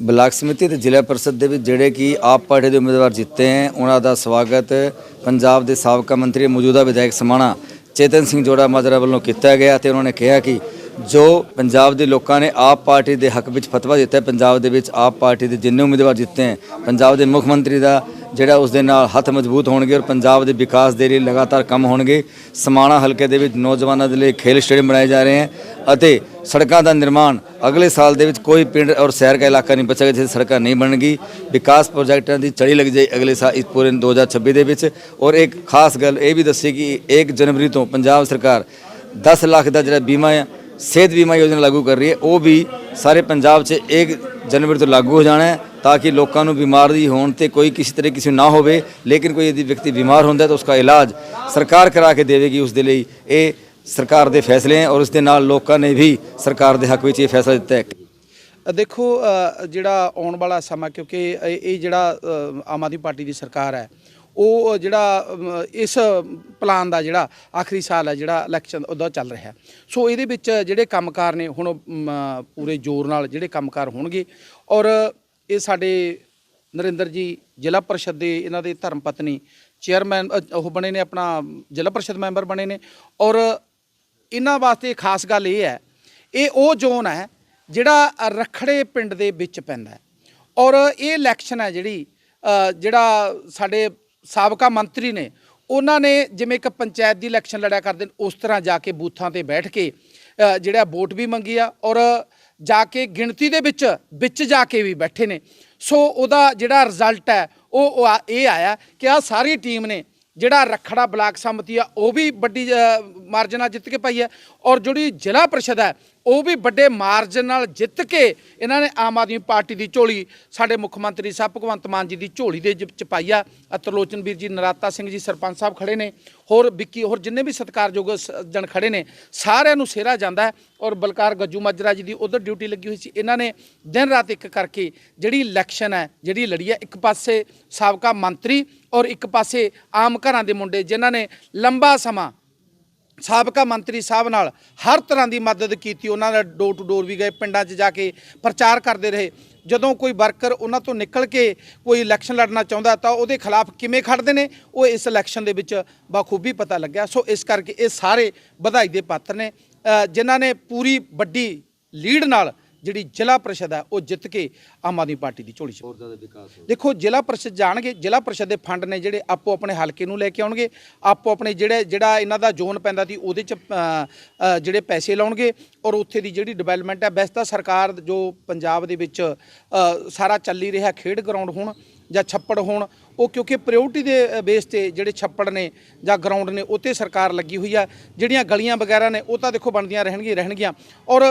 Block ਸਮਿਤੀ ਤੇ ਜ਼ਿਲ੍ਹਾ ਪਰਿਸ਼ਦ ਦੇ ਵਿੱਚ ਜਿਹੜੇ ਕਿ ਆਪ ਪਾਰਟੀ ਦੇ ਉਮੀਦਵਾਰ ਜਿੱਤੇ ਹੈ, ਉਹਨਾਂ ਦਾ ਸਵਾਗਤ ਪੰਜਾਬ ਦੇ ਸਾਬਕਾ ਮੰਤਰੀ ਮੌਜੂਦਾ ਵਿਧਾਇਕ ਸਮਾਣਾ ਚੇਤਨ ਸਿੰਘ ਜੋੜਾ ਮਾਜਰਾ ਵੱਲੋਂ ਕੀਤਾ ਗਿਆ ਤੇ ਉਹਨਾਂ ਨੇ ਕਿਹਾ ਕਿ ਜੋ ਪੰਜਾਬ ਦੇ ਲੋਕਾਂ ਨੇ ਆਪ ਪਾਰਟੀ ਦੇ ਹੱਕ ਵਿੱਚ ਫਤਵਾ ਦਿੱਤਾ, ਪੰਜਾਬ ਦੇ ਵਿੱਚ ਆਪ ਪਾਰਟੀ ਦੇ ਜਿੰਨੇ ਉਮੀਦਵਾਰ ਜਿੱਤੇ ਹੈ, ਪੰਜਾਬ ਦੇ ਮੁੱਖ ਮੰਤਰੀ ਦਾ ਜਿਹੜਾ ਉਸ ਦੇ ਨਾਲ ਹੱਥ ਮਜ਼ਬੂਤ ਹੋਣਗੇ ਔਰ ਪੰਜਾਬ ਦੇ ਵਿਕਾਸ ਦੇ ਲਈ ਲਗਾਤਾਰ ਕੰਮ ਹੋਣਗੇ। ਸਮਾਣਾ ਹਲਕੇ ਦੇ ਵਿੱਚ ਨੌਜਵਾਨਾਂ ਦੇ ਲਈ ਖੇਲ ਸਟੇਡੀਅਮ ਬਣਾਏ ਜਾ ਰਹੇ ਹਨ ਅਤੇ ਸੜਕਾਂ ਦਾ ਨਿਰਮਾਣ ਅਗਲੇ ਸਾਲ ਦੇ ਵਿੱਚ ਕੋਈ ਪਿੰਡ ਔਰ ਸ਼ਹਿਰ ਦਾ ਇਲਾਕਾ ਨਹੀਂ ਬਚੇਗਾ ਜਿੱਥੇ ਸੜਕਾਂ ਨਹੀਂ ਬਣਨਗੀ। ਵਿਕਾਸ ਪ੍ਰੋਜੈਕਟਾਂ ਦੀ ਚੜੀ ਲੱਗ ਜਾਏ ਅਗਲੇ ਸਾਲ ਇਸ ਪੂਰੇ 2026 ਦੇ ਵਿੱਚ। ਔਰ ਇੱਕ ਖਾਸ ਗੱਲ ਇਹ ਵੀ ਦੱਸੀ ਕਿ 1 ਜਨਵਰੀ ਤੋਂ ਪੰਜਾਬ ਸਰਕਾਰ 10 ਲੱਖ ਦਾ ਜਿਹੜਾ ਬੀਮਾ ਹੈ ਸਿਹਤ ਬੀਮਾ ਯੋਜਨਾ ਲਾਗੂ ਕਰ ਰਹੀ ਹੈ, ਉਹ ਵੀ ਸਾਰੇ ਪੰਜਾਬ 'ਚ 1 ਜਨਵਰੀ ਤੋਂ ਲਾਗੂ ਹੋ ਜਾਣਾ ਹੈ ਤਾਂ ਕਿ ਲੋਕਾਂ ਨੂੰ ਬਿਮਾਰੀ ਹੋਣ ਤੇ ਕੋਈ ਕਿਸੇ ਤਰ੍ਹਾਂ ਕਿਸੇ ਨਾ ਹੋਵੇ, ਲੇਕਿਨ ਕੋਈ ਯਦि ਵਿਅਕਤੀ ਬਿਮਾਰ ਹੁੰਦਾ ਤਾਂ ਉਸਦਾ ਇਲਾਜ ਸਰਕਾਰ ਕਰਾ ਕੇ ਦੇਵੇਗੀ, ਉਸ ਦੇ ਲਈ ਇਹ ਸਰਕਾਰ ਦੇ ਫੈਸਲੇ ਹੈ ਔਰ ਉਸ ਦੇ ਨਾਲ ਲੋਕਾਂ ਨੇ ਵੀ ਸਰਕਾਰ ਦੇ ਹੱਕ ਵਿੱਚ ਇਹ ਫੈਸਲਾ ਦਿੱਤਾ ਹੈ। ਦੇਖੋ ਜਿਹੜਾ ਆਉਣ ਵਾਲਾ ਸਮਾਂ, ਕਿਉਂਕਿ ਇਹ ਜਿਹੜਾ ਆਮ ਆਦਮੀ ਪਾਰਟੀ ਦੀ ਸਰਕਾਰ ਹੈ ਉਹ ਜਿਹੜਾ ਇਸ ਪਲਾਨ ਦਾ ਜਿਹੜਾ ਆਖਰੀ ਸਾਲ ਹੈ, ਜਿਹੜਾ ਇਲੈਕਸ਼ਨ ਉਹਦਾ ਚੱਲ ਰਿਹਾ ਸੋ ਇਹਦੇ ਵਿੱਚ ਜਿਹੜੇ ਕੰਮਕਾਰ ਨੇ, ਹੁਣ ਪੂਰੇ ਜ਼ੋਰ ਨਾਲ ਜਿਹੜੇ ਕੰਮਕਾਰ ਹੋਣਗੇ। ਔਰ ਇਹ ਸਾਡੇ ਨਰਿੰਦਰ ਜੀ, ਜ਼ਿਲ੍ਹਾ ਪਰਿਸ਼ਦ ਦੇ ਇਹਨਾਂ ਦੇ ਧਰਮ ਪਤਨੀ ਚੇਅਰਮੈਨ ਉਹ ਬਣੇ ਨੇ, ਆਪਣਾ ਜ਼ਿਲ੍ਹਾ ਪਰਿਸ਼ਦ ਮੈਂਬਰ ਬਣੇ ਨੇ। ਔਰ ਇਹਨਾਂ ਵਾਸਤੇ ਖਾਸ ਗੱਲ ਇਹ ਹੈ, ਇਹ ਉਹ ਜ਼ੋਨ ਹੈ, ਜਿਹੜਾ ਰਖੜੇ ਪਿੰਡ ਦੇ ਵਿੱਚ ਪੈਂਦਾ ਔਰ ਇਹ ਇਲੈਕਸ਼ਨ ਹੈ ਜਿਹੜੀ ਜਿਹੜਾ ਸਾਡੇ ਸਾਬਕਾ ਮੰਤਰੀ ਨੇ ਉਹਨਾਂ ਨੇ ਜਿਵੇਂ ਇੱਕ ਪੰਚਾਇਤ ਦੀ ਇਲੈਕਸ਼ਨ ਲੜਿਆ ਕਰਦੇ ਨੇ ਉਸ ਤਰ੍ਹਾਂ ਜਾ ਕੇ ਬੂਥਾਂ ਤੇ ਬੈਠ ਕੇ ਜਿਹੜਾ ਵੋਟ ਵੀ ਮੰਗੀ ਆ ਔਰ ਜਾ ਕੇ ਗਿਣਤੀ ਦੇ ਵਿੱਚ ਵਿੱਚ ਜਾ ਕੇ ਵੀ ਬੈਠੇ ਨੇ। ਸੋ ਉਹਦਾ ਜਿਹੜਾ ਰਿਜ਼ਲਟ ਹੈ ਉਹ ਉਹ ਆ- ਇਹ ਆਇਆ ਕਿ ਆ ਸਾਰੀ ਟੀਮ ਨੇ ਜਿਹੜਾ ਰਖੜਾ ਬਲਾਕ ਸੰਮਤੀ ਆ ਉਹ ਵੀ ਵੱਡੀ ਅ, ਜਿੱਤ ਕੇ ਪਾਈ ਹੈ ਔਰ ਜਿਹੜੀ ਜ਼ਿਲ੍ਹਾ ਪਰਿਸ਼ਦ ਹੈ ਉਹ ਵੀ ਵੱਡੇ ਮਾਰਜਨ ਨਾਲ ਜਿੱਤ ਕੇ ਇਹਨਾਂ ਨੇ ਆਮ ਆਦਮੀ ਪਾਰਟੀ ਦੀ ਝੋਲੀ ਸਾਡੇ ਮੁੱਖ ਮੰਤਰੀ ਸਾਹਿਬ ਭਗਵੰਤ ਮਾਨ ਜੀ ਦੀ ਝੋਲੀ ਦੇ ਚ ਪਾਈ ਆ। ਅ, ਵੀਰ ਜੀ ਨਰਾਤਾ ਸਿੰਘ ਜੀ ਸਰਪੰਚ ਸਾਹਿਬ ਖੜੇ ਨੇ ਹੋਰ ਵਿੱਕੀ ਹੋਰ ਜਿੰਨੇ ਵੀ ਸਤਿਕਾਰਯੋਗ ਸ- ਜਣ ਖੜੇ ਨੇ ਸਾਰਿਆਂ ਨੂੰ ਸਿਹਰਾ ਜਾਂਦਾ ਹੈ ਔਰ ਬਲਕਾਰ ਗੱਜੂ ਮਾਜਰਾ ਜੀ ਦੀ ਉਧਰ ਡਿਊਟੀ ਲੱਗੀ ਹੋਈ ਸੀ ਇਹਨਾਂ ਨੇ ਦਿਨ ਰਾਤ ਇੱਕ ਕਰਕੇ ਜਿਹੜੀ ਇਲੈਕਸ਼ਨ ਹੈ ਜਿਹੜੀ ਲੜੀ ਹੈ ਇੱਕ ਪਾਸੇ ਸਾਬਕਾ ਮੰਤਰੀ ਔਰ ਇੱਕ ਪਾਸੇ ਆਮ ਘਰਾਂ ਦੇ ਮੁੰਡੇ ਜਿਨ੍ਹਾਂ ਨੇ ਲੰਬਾ ਸਮਾਂ ਸਾਬਕਾ ਮੰਤਰੀ ਸਾਹਿਬ ਨਾਲ ਹਰ ਤਰ੍ਹਾਂ ਦੀ ਮਦਦ ਕੀਤੀ, ਉਹਨਾਂ ਦਾ ਡੋਰ ਟੂ ਡੋਰ ਵੀ ਗਏ, ਪਿੰਡਾਂ 'ਚ ਜਾ ਕੇ ਪ੍ਰਚਾਰ ਕਰਦੇ ਰਹੇ। ਜਦੋਂ ਕੋਈ ਵਰਕਰ ਉਹਨਾਂ ਤੋਂ ਨਿਕਲ ਕੇ ਕੋਈ ਇਲੈਕਸ਼ਨ ਲੜਨਾ ਚਾਹੁੰਦਾ ਤਾਂ ਉਹਦੇ ਖਿਲਾਫ ਕਿਵੇਂ ਖੜਦੇ ਨੇ, ਉਹ ਇਸ ਇਲੈਕਸ਼ਨ ਦੇ ਵਿੱਚ ਬਖੂਬੀ ਪਤਾ ਲੱਗਿਆ। ਸੋ ਇਸ ਕਰਕੇ ਇਹ ਸਾਰੇ ਵਧਾਈ ਦੇ ਪਾਤਰ ਨੇ ਜਿਨ੍ਹਾਂ ਨੇ ਪੂਰੀ ਵੱਡੀ ਲੀਡ ਨਾਲ ਜਿਹੜੀ ਜ਼ਿਲ੍ਹਾ ਪ੍ਰੀਸ਼ਦ ਹੈ ਉਹ ਜਿੱਤ ਕੇ ਆਮ ਆਦਮੀ ਪਾਰਟੀ ਦੀ ਝੋਲੀ 'ਚ ਹੋਰ ਜ਼ਿਆਦਾ ਵਿਕਾਸ ਦੇਖੋ ਜ਼ਿਲ੍ਹਾ ਪ੍ਰੀਸ਼ਦ ਜਾਣਗੇ ਜ਼ਿਲ੍ਹਾ ਪ੍ਰੀਸ਼ਦ ਦੇ ਫੰਡ ਨੇ ਜਿਹੜੇ ਆਪੋ ਆਪਣੇ ਹਲਕੇ ਨੂੰ ਲੈ ਕੇ ਆਉਣਗੇ ਆਪੋ ਆਪਣੇ ਜਿਹੜੇ ਜਿਹੜਾ ਇਹਨਾਂ ਦਾ ਜ਼ੋਨ ਪੈਂਦਾ ਸੀ ਉਹਦੇ ਚ ਜਿਹੜੇ ਪੈਸੇ ਲਾਉਣਗੇ ਔਰ ਉੱਥੇ ਦੀ ਜਿਹੜੀ ਡਿਵੈਲਪਮੈਂਟ ਹੈ ਵੈਸੇ ਤਾਂ ਸਰਕਾਰ ਜੋ ਪੰਜਾਬ ਦੇ ਵਿੱਚ ਸਾਰਾ ਚੱਲੀ ਰਿਹਾ ਖੇਡ ਗਰਾਊਂਡ ਹੋਣ ਜਾਂ ਛੱਪੜ ਹੋਣ ਉਹ ਕਿਉਂਕਿ ਪ੍ਰਾਇੋਰਟੀ ਦੇ ਬੇਸ ਤੇ ਜਿਹੜੇ ਛੱਪੜ ਨੇ ਜਾਂ ਗਰਾਊਂਡ ਨੇ ਉੱਤੇ ਸਰਕਾਰ ਲੱਗੀ ਹੋਈ ਆ ਜਿਹੜੀਆਂ ਗਲੀਆਂ ਵਗੈਰਾ ਨੇ ਉਹ ਤਾਂ ਦੇਖੋ ਬਣਦੀਆਂ ਰਹਿਣਗੀਆਂ ਰਹਿਣਗੀਆਂ ਔਰ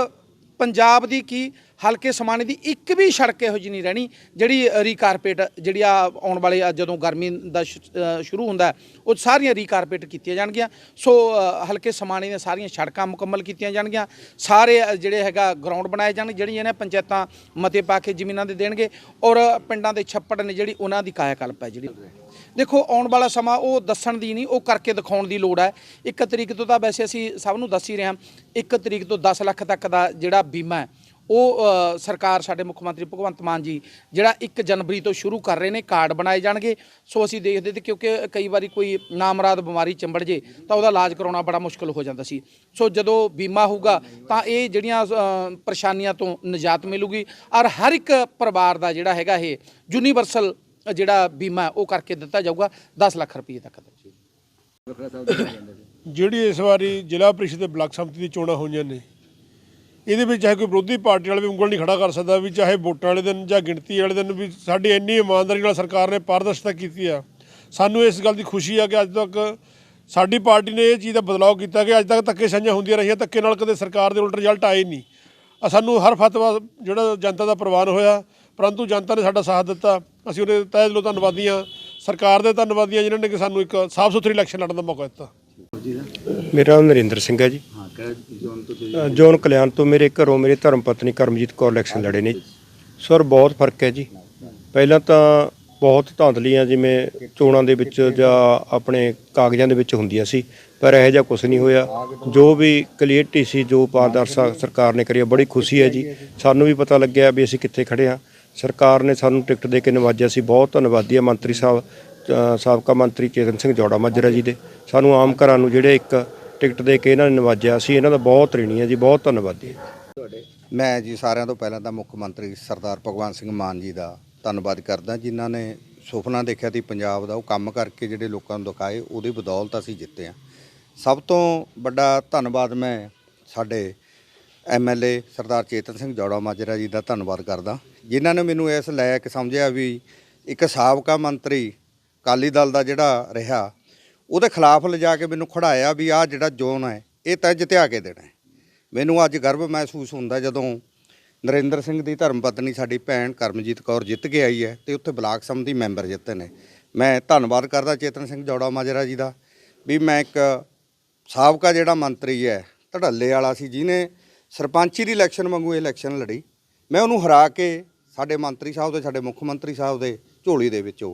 ਪੰਜਾਬ ਦੀ ਕੀ ਹਲਕੇ ਸਮਾਣੇ ਦੀ ਇੱਕ ਵੀ ਸੜਕ ਇਹੋ ਜਿਹੀ ਨਹੀਂ ਰਹਿਣੀ, ਜਿਹੜੀ ਰੀਕਾਰਪੇਟ ਜਿਹੜੀ ਆ ਆਉਣ ਵਾਲੇ ਜਦੋਂ ਗਰਮੀ ਦਾ ਸ਼- ਸ਼ੁਰੂ ਹੁੰਦਾ ਉਹ ਸਾਰੀਆਂ ਰੀਕਾਰਪੇਟ ਕੀਤੀਆਂ ਜਾਣਗੀਆਂ। ਸੋ ਹਲਕੇ ਸਮਾਣੇ ਦੀਆਂ ਸਾਰੀਆਂ ਸੜਕਾਂ ਮੁਕੰਮਲ ਕੀਤੀਆਂ ਜਾਣਗੀਆਂ। ਸਾਰੇ ਜਿਹੜੇ ਹੈਗਾ ਗਰਾਊਂਡ ਬਣਾਏ ਜਾਣਗੇ, ਜਿਹੜੀਆਂ ਨੇ ਪੰਚਾਇਤਾਂ ਮਤੇ ਪਾ ਕੇ ਜ਼ਮੀਨਾਂ ਦੇ ਦੇਣਗੇ ਔਰ ਪਿੰਡਾਂ ਦੇ ਛੱਪੜ ਨੇ ਜਿਹੜੀ ਉਹਨਾਂ ਦੀ ਕਾਇਆ ਕਲਪ ਹੈ ਜਿਹੜੀ। ਦੇਖੋ, ਆਉਣ ਵਾਲਾ ਸਮਾਂ ਉਹ ਦੱਸਣ ਦੀ ਨਹੀਂ, ਉਹ ਕਰਕੇ ਦਿਖਾਉਣ ਦੀ ਲੋੜ ਹੈ। ਇੱਕ ਤਰੀਕ ਤੋਂ ਤਾਂ ਵੈਸੇ ਅਸੀਂ ਸਭ ਨੂੰ ਦੱਸ ਹੀ ਰਹੇ ਹਾਂ, ਇੱਕ ਤਰੀਕ ਤੋਂ 10 ਲੱਖ ਤੱਕ ਦਾ ਜਿਹੜਾ ਬੀਮਾ ਹੈ, ਉਹ ਸਰਕਾਰ ਸਾਡੇ ਮੁੱਖ ਮੰਤਰੀ ਭਗਵੰਤ ਮਾਨ ਜੀ, ਜਿਹੜਾ 1 ਜਨਵਰੀ ਤੋਂ ਸ਼ੁਰੂ ਕਰ ਰਹੇ ਨੇ, ਕਾਰਡ ਬਣਾਏ ਜਾਣਗੇ। ਸੋ ਅਸੀਂ ਦੇਖਦੇ ਤੇ ਕਿਉਂਕਿ ਕਈ ਵਾਰੀ ਕੋਈ ਨਾਮਰਾਦ ਬਿਮਾਰੀ ਚੰਬੜ ਜੇ, ਤਾਂ ਉਹਦਾ ਇਲਾਜ ਕਰਾਉਣਾ ਬੜਾ ਮੁਸ਼ਕਲ ਹੋ ਜਾਂਦਾ ਸੀ। ਸੋ ਜਦੋਂ ਬੀਮਾ ਹੋਊਗਾ, ਤਾਂ ਇਹ ਜਿਹੜੀਆਂ ਪਰੇਸ਼ਾਨੀਆਂ ਤੋਂ ਨਿਜਾਤ ਮਿਲੂਗੀ। ਔਰ ਹਰ ਇੱਕ ਪਰਿਵਾਰ ਦਾ ਜਿਹੜਾ ਹੈਗਾ ਇਹ ਯੂਨੀਵਰਸਲ ਜਿਹੜਾ ਬੀਮਾ ਉਹ ਕਰਕੇ ਦਿੱਤਾ ਜਾਊਗਾ 10 ਲੱਖ ਰੁਪਏ ਤੱਕ ਜਿਹੜੀ ਇਸ ਵਾਰੀ ਜ਼ਿਲ੍ਹਾ ਪ੍ਰੀਸ਼ਦ ਤੇ ਬਲਾਕ ਸਮਿਤੀ ਦੀ ਚੋਣਾਂ ਹੋਈਆਂ ਨੇ, ਇਹਦੇ ਵਿੱਚ ਚਾਹੇ ਕੋਈ ਵਿਰੋਧੀ ਪਾਰਟੀ ਵਾਲੇ ਵੀ ਉਂਗਲ ਨਹੀਂ ਖੜਾ ਕਰ ਸਕਦਾ, ਵੀ ਚਾਹੇ ਵੋਟਾਂ ਵਾਲੇ ਦਿਨ ਜਾਂ ਗਿਣਤੀ ਵਾਲੇ ਦਿਨ ਵੀ ਸਾਡੀ ਇੰਨੀ ਇਮਾਨਦਾਰੀ ਨਾਲ ਸਰਕਾਰ ਨੇ ਪਾਰਦਰਸ਼ਤਾ ਕੀਤੀ ਆ। ਸਾਨੂੰ ਇਸ ਗੱਲ ਦੀ ਖੁਸ਼ੀ ਆ ਕਿ ਅੱਜ ਤੱਕ ਸਾਡੀ ਪਾਰਟੀ ਨੇ ਇਹ ਚੀਜ਼ ਦਾ ਬਦਲਾਅ ਕੀਤਾ ਕਿ ਅੱਜ ਤੱਕ ਧੱਕੇ ਸਾਂਝਾਂ ਹੁੰਦੀਆਂ ਰਹੀਆਂ, ਧੱਕੇ ਨਾਲ ਕਦੇ ਸਰਕਾਰ ਦੇ ਉਲਟ ਰਿਜ਼ਲਟ ਆਏ ਨਹੀਂ। ਸਾਨੂੰ ਹਰ ਫਤਵਾ ਜਿਹੜਾ ਜਨਤਾ ਦਾ ਪ੍ਰਵਾਨ ਹੋਇਆ, ਪਰੰਤੂ ਜਨਤਾ ਨੇ ਸਾਡਾ ਸਾਥ ਦਿੱਤਾ। ਅਸੀਂ ਉਹਦੇ ਤਹਿ ਦਿਲੋਂ ਧੰਨਵਾਦੀ ਹਾਂ ਸਰਕਾਰ ਦੇ ਧੰਨਵਾਦੀ ਹਾਂ ਜਿਨ੍ਹਾਂ ਨੇ ਕਿ ਸਾਨੂੰ ਇੱਕ ਸਾਫ਼ ਸੁਥਰੀ ਇਲੈਕਸ਼ਨ ਲੜਨ ਦਾ ਮੌਕਾ ਦਿੱਤਾ। ਮੇਰਾ ਨਾਮ ਨਰਿੰਦਰ ਸਿੰਘ ਹੈ ਜੀ। ਹਾਂ ਜੋਨ ਕਲਿਆਣ ਤੋਂ ਮੇਰੇ ਘਰੋਂ ਮੇਰੀ ਧਰਮ ਪਤਨੀ ਕਰਮਜੀਤ ਕੌਰ ਇਲੈਕਸ਼ਨ ਲੜੇ ਨੇ ਸਰ ਬਹੁਤ ਫ਼ਰਕ ਹੈ ਜੀ। ਪਹਿਲਾਂ ਤਾਂ ਬਹੁਤ ਧਾਂਦਲੀਆਂ ਜਿਵੇਂ ਚੋਣਾਂ ਦੇ ਵਿੱਚ ਜਾਂ ਆਪਣੇ ਕਾਗਜ਼ਾਂ ਦੇ ਵਿੱਚ ਹੁੰਦੀਆਂ ਸੀ ਪਰ ਇਹੋ ਜਿਹਾ ਕੁਝ ਨਹੀਂ ਹੋਇਆ। ਜੋ ਵੀ ਕਲੀਅਰਟੀ ਸੀ ਜੋ ਪਾਰਦਰਸ਼ਾ ਸਰਕਾਰ ਨੇ ਕਰੀ ਬੜੀ ਖੁਸ਼ੀ ਹੈ ਜੀ। ਸਾਨੂੰ ਵੀ ਪਤਾ ਲੱਗਿਆ ਵੀ ਅਸੀਂ ਕਿੱਥੇ ਖੜੇ ਹਾਂ। ਸਰਕਾਰ ਨੇ ਸਾਨੂੰ ਟਿਕਟ ਦੇ ਕੇ ਨਵਾਜਿਆ ਸੀ। ਬਹੁਤ ਧੰਨਵਾਦੀ ਆ ਮੰਤਰੀ ਸਾਹਿਬ ਸਾਬਕਾ ਮੰਤਰੀ ਚੇਤਨ ਸਿੰਘ ਜੋੜਾ ਮਾਜਰਾ ਜੀ ਦੇ। ਸਾਨੂੰ ਆਮ ਘਰਾਂ ਨੂੰ ਜਿਹੜੇ ਇੱਕ ਟਿਕਟ ਦੇ ਕੇ ਇਹਨਾਂ ਨੇ ਨਵਾਜਿਆ ਸੀ ਇਹਨਾਂ ਦਾ ਬਹੁਤ ଋਣੀ ਹੈ ਜੀ, ਬਹੁਤ ਧੰਨਵਾਦੀ ਹੈ ਮੈਂ ਜੀ ਸਾਰਿਆਂ ਤੋਂ ਪਹਿਲਾਂ ਤਾਂ ਮੁੱਖ ਮੰਤਰੀ ਸਰਦਾਰ ਭਗਵੰਤ ਸਿੰਘ ਮਾਨ ਜੀ ਦਾ ਧੰਨਵਾਦ ਕਰਦਾ, ਜਿਨ੍ਹਾਂ ਨੇ ਸੁਪਨਾ ਦੇਖਿਆ ਸੀ ਪੰਜਾਬ ਦਾ, ਉਹ ਕੰਮ ਕਰਕੇ ਜਿਹੜੇ ਲੋਕਾਂ ਨੂੰ ਦਿਖਾਏ, ਉਹਦੀ ਬਦੌਲਤ ਅਸੀਂ ਜਿੱਤੇ ਆ। ਸਭ ਤੋਂ ਵੱਡਾ ਧੰਨਵਾਦ ਮੈਂ ਸਾਡੇ ਐਮਐਲਏ ਸਰਦਾਰ ਚੇਤਨ ਸਿੰਘ ਜੌੜਾ ਮਾਜਰਾ ਜੀ ਦਾ ਧੰਨਵਾਦ ਕਰਦਾ। ਜਿਨ੍ਹਾਂ ਨੇ ਮੈਨੂੰ ਇਸ ਲਾਇਕ ਸਮਝਿਆ ਵੀ ਇੱਕ ਸਾਬਕਾ ਮੰਤਰੀ ਅਕਾਲੀ ਦਲ ਦਾ ਜਿਹੜਾ ਰਿਹਾ, ਉਹਦੇ ਖਿਲਾਫ ਲਿਜਾ ਕੇ ਮੈਨੂੰ ਖੜਾਇਆ ਵੀ ਆਹ ਜਿਹੜਾ ਜ਼ੋਨ ਹੈ, ਇਹ ਤਾਂ ਜਿੱਤਿਆ ਕੇ ਦੇਣਾ ਮੈਨੂੰ ਅੱਜ ਗਰਵ ਮਹਿਸੂਸ ਹੁੰਦਾ ਜਦੋਂ ਨਰਿੰਦਰ ਸਿੰਘ ਦੀ ਧਰਮ ਪਤਨੀ ਸਾਡੀ ਭੈਣ ਕਰਮਜੀਤ ਕੌਰ ਜਿੱਤ ਕੇ ਆਈ ਹੈ ਤੇ ਉੱਥੇ ਬਲਾਕ ਸਮਿਤੀ ਮੈਂਬਰ ਜਿੱਤੇ ਨੇ। ਮੈਂ ਧੰਨਵਾਦ ਕਰਦਾ ਚੇਤਨ ਸਿੰਘ ਜੌੜਾ ਮਾਜਰਾ ਜੀ ਦਾ ਵੀ ਮੈਂ ਇੱਕ ਸਾਬਕਾ ਜਿਹੜਾ ਮੰਤਰੀ ਹੈ, ਧੜੱਲੇ ਵਾਲਾ ਸੀ, ਜਿਹਨੇ ਸਰਪੰਚੀ ਦੀ ਇਲੈਕਸ਼ਨ ਵਾਂਗੂ ਇਹ ਇਲੈਕਸ਼ਨ ਲੜੀ। ਮੈਂ ਉਹਨੂੰ ਹਰਾ ਕੇ ਸਾਡੇ ਮੰਤਰੀ ਸਾਹਿਬ ਦੇ ਸਾਡੇ ਮੁੱਖ ਮੰਤਰੀ ਸਾਹਿਬ ਦੇ ਝੋਲੀ ਦੇ ਵਿੱਚ ਉਹ